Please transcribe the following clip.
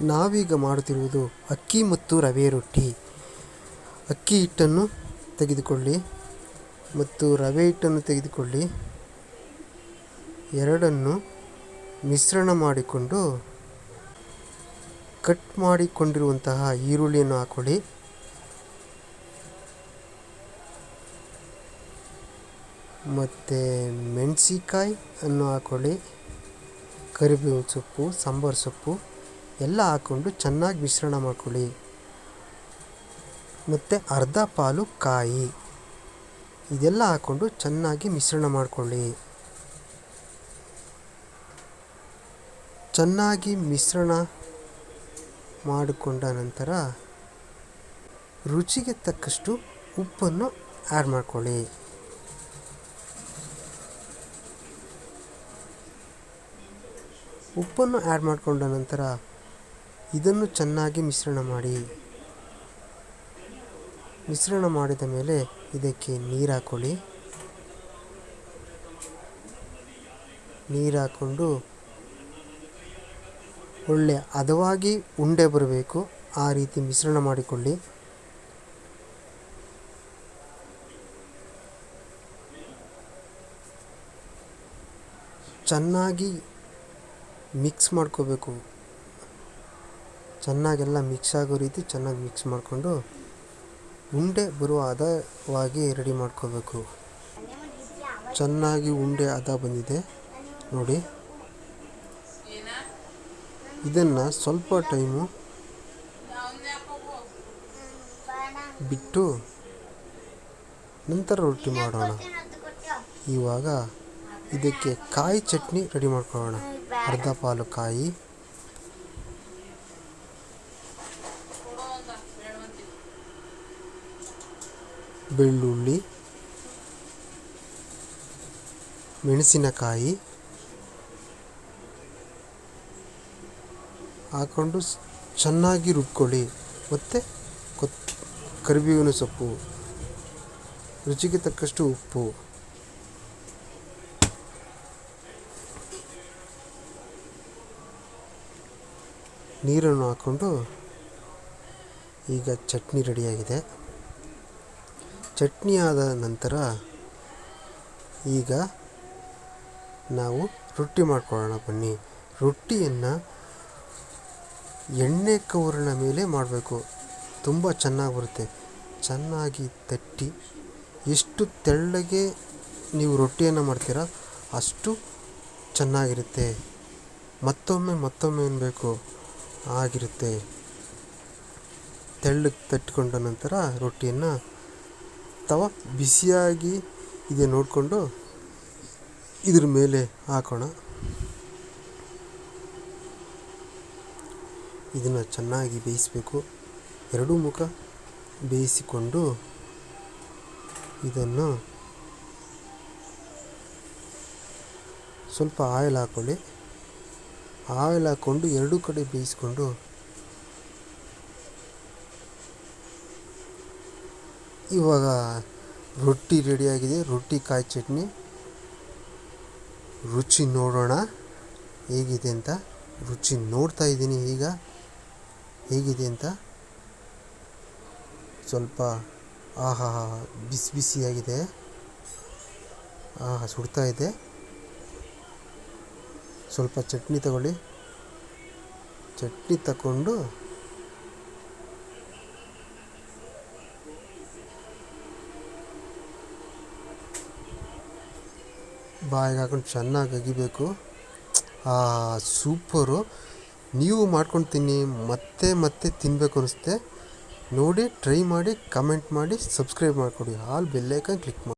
ನಾವೀಗ ಮಾಡುತ್ತಿರುವುದು ಅಕ್ಕಿ ಮತ್ತು ರವೆ ರೊಟ್ಟಿ. ಅಕ್ಕಿ ಹಿಟ್ಟನ್ನು ತೆಗೆದುಕೊಳ್ಳಿ ಮತ್ತು ರವೆ ಹಿಟ್ಟನ್ನು ತೆಗೆದುಕೊಳ್ಳಿ. ಎರಡನ್ನು ಮಿಶ್ರಣ ಮಾಡಿಕೊಂಡು ಕಟ್ ಮಾಡಿಕೊಂಡಿರುವಂತಹ ಈರುಳ್ಳಿಯನ್ನು ಹಾಕೊಳ್ಳಿ. ಮತ್ತು ಮೆಣಸಿಕಾಯಿ ಅನ್ನು ಹಾಕೊಳ್ಳಿ. ಕರಿಬೇವು ಸೊಪ್ಪು, ಸಾಂಬಾರು ಸೊಪ್ಪು. ಎಲ್ಲ ಹಾಕ್ಕೊಂಡು ಚೆನ್ನಾಗಿ ಮಿಶ್ರಣ ಮಾಡ್ಕೊಳ್ಳಿ. ಮತ್ತು ಅರ್ಧ ಪಾಲು ಕಾಯಿ. ಇದೆಲ್ಲ ಹಾಕ್ಕೊಂಡು ಚೆನ್ನಾಗಿ ಮಿಶ್ರಣ ಮಾಡಿಕೊಳ್ಳಿ. ಚೆನ್ನಾಗಿ ಮಿಶ್ರಣ ಮಾಡಿಕೊಂಡ ನಂತರ ರುಚಿಗೆ ತಕ್ಕಷ್ಟು ಉಪ್ಪನ್ನು ಆ್ಯಡ್ ಮಾಡ್ಕೊಳ್ಳಿ. ಉಪ್ಪನ್ನು ಆ್ಯಡ್ ಮಾಡಿಕೊಂಡ ನಂತರ ಇದನ್ನು ಚೆನ್ನಾಗಿ ಮಿಶ್ರಣ ಮಾಡಿ. ಮಿಶ್ರಣ ಮಾಡಿದ ಮೇಲೆ ಇದಕ್ಕೆ ನೀರು ಹಾಕೊಳ್ಳಿ. ನೀರು ಹಾಕ್ಕೊಂಡು ಒಳ್ಳೆ ಹದವಾಗಿ ಉಂಡೆ ಬರಬೇಕು. ಆ ರೀತಿ ಮಿಶ್ರಣ ಮಾಡಿಕೊಳ್ಳಿ. ಚೆನ್ನಾಗಿ ಮಿಕ್ಸ್ ಮಾಡ್ಕೋಬೇಕು. ಚೆನ್ನಾಗೆಲ್ಲ ಮಿಕ್ಸ್ ಆಗೋ ರೀತಿ ಚೆನ್ನಾಗಿ ಮಿಕ್ಸ್ ಮಾಡಿಕೊಂಡು ಉಂಡೆ ಬರುವ ಹದವಾಗಿ ರೆಡಿ ಮಾಡ್ಕೋಬೇಕು. ಚೆನ್ನಾಗಿ ಉಂಡೆ ಹದ ಬಂದಿದೆ. ನೋಡಿ. ಇದನ್ನು ಸ್ವಲ್ಪ ಟೈಮು ಬಿಟ್ಟು ನಂತರ ರೊಟ್ಟಿ ಮಾಡೋಣ. ಇವಾಗ ಇದಕ್ಕೆ ಕಾಯಿ ಚಟ್ನಿ ರೆಡಿ ಮಾಡ್ಕೊಳ್ಳೋಣ. ಅರ್ಧ ಪಾಲು ಕಾಯಿ. ಬೆಳ್ಳುಳ್ಳಿ, ಮೆಣಸಿನಕಾಯಿ ಹಾಕ್ಕೊಂಡು ಚೆನ್ನಾಗಿ ರುಬ್ಕೊಳ್ಳಿ. ಮತ್ತು ಕೊತ್, ಕರಿಬೇವಿನ ಸೊಪ್ಪು, ರುಚಿಗೆ ತಕ್ಕಷ್ಟು ಉಪ್ಪು. ನೀರನ್ನು ಹಾಕ್ಕೊಂಡು ಈಗ ಚಟ್ನಿ ರೆಡಿಯಾಗಿದೆ. ಚಟ್ನಿ ಆದ ನಂತರ ಈಗ ನಾವು ರೊಟ್ಟಿ ಮಾಡ್ಕೊಳ್ಳೋಣ ಬನ್ನಿ. ರೊಟ್ಟಿಯನ್ನು ಎಣ್ಣೆ ಕವರಿನ ಮೇಲೆ ಮಾಡಬೇಕು. ತುಂಬ ಚೆನ್ನಾಗಿ ಬರುತ್ತೆ. ಚೆನ್ನಾಗಿ ತಟ್ಟಿ ಎಷ್ಟು ತೆಳ್ಳಗೆ ನೀವು ರೊಟ್ಟಿಯನ್ನು ಮಾಡ್ತೀರಾ ಅಷ್ಟು ಚೆನ್ನಾಗಿರುತ್ತೆ. ಮತ್ತೊಮ್ಮೆ ಮತ್ತೊಮ್ಮೆ ಅನ್ಬೇಕು. ಆಗಿರುತ್ತೆ. ತೆಳ್ಳಗೆ ತಟ್ಟಿಕೊಂಡ ನಂತರ ರೊಟ್ಟಿಯನ್ನು ತವ ಬಿಸಿಯಾಗಿ ಇದೆ ನೋಡಿಕೊಂಡು ಇದ್ರ ಮೇಲೆ ಹಾಕೋಣ. ಇದನ್ನು ಚೆನ್ನಾಗಿ ಬೇಯಿಸಬೇಕು. ಎರಡೂ ಮುಖ ಬೇಯಿಸಿಕೊಂಡು ಇದನ್ನು ಸ್ವಲ್ಪ ಆಯಿಲ್ ಹಾಕ್ಕೊಳ್ಳಿ ಆಯಿಲ್ ಹಾಕ್ಕೊಂಡು ಎರಡೂ ಕಡೆ ಬೇಯಿಸ್ಕೊಂಡು ಇವಾಗ ರೊಟ್ಟಿ ರೆಡಿಯಾಗಿದೆ ರೊಟ್ಟಿ, ಕಾಯಿ ಚಟ್ನಿ. ರುಚಿ ನೋಡೋಣ. ಹೇಗಿದೆ ಅಂತ. ರುಚಿ ನೋಡ್ತಾ ಇದ್ದೀನಿ ಈಗ. ಹೇಗಿದೆ ಅಂತ. ಸ್ವಲ್ಪ ಆಹಾ, ಬಿಸಿ ಬಿಸಿಯಾಗಿದೆ. ಆಹಾ, ಸುಡ್ತಾ ಇದೆ. ಸ್ವಲ್ಪ ಚಟ್ನಿ ತಗೊಳ್ಳಿ. ಚಟ್ನಿ ತಗೊಂಡು ಬಾಯಿಗೆ ಹಾಕೊಂಡು ಚೆನ್ನಾಗಿ ಅಗಿಬೇಕು. ಸೂಪರು ನೀವು ಮಾಡ್ಕೊಂಡು ತಿನ್ನಿ ಮತ್ತೆ ಮತ್ತೆ ತಿನ್ನಬೇಕು ಅನಿಸುತ್ತೆ. ನೋಡಿ ಟ್ರೈ ಮಾಡಿ ಕಮೆಂಟ್ ಮಾಡಿ ಸಬ್ಸ್ಕ್ರೈಬ್ ಮಾಡಿಕೊಡಿ. ಆಲ್ ಬೆಲ್ಲೈಕನ್ ಕ್ಲಿಕ್ ಮಾಡಿ.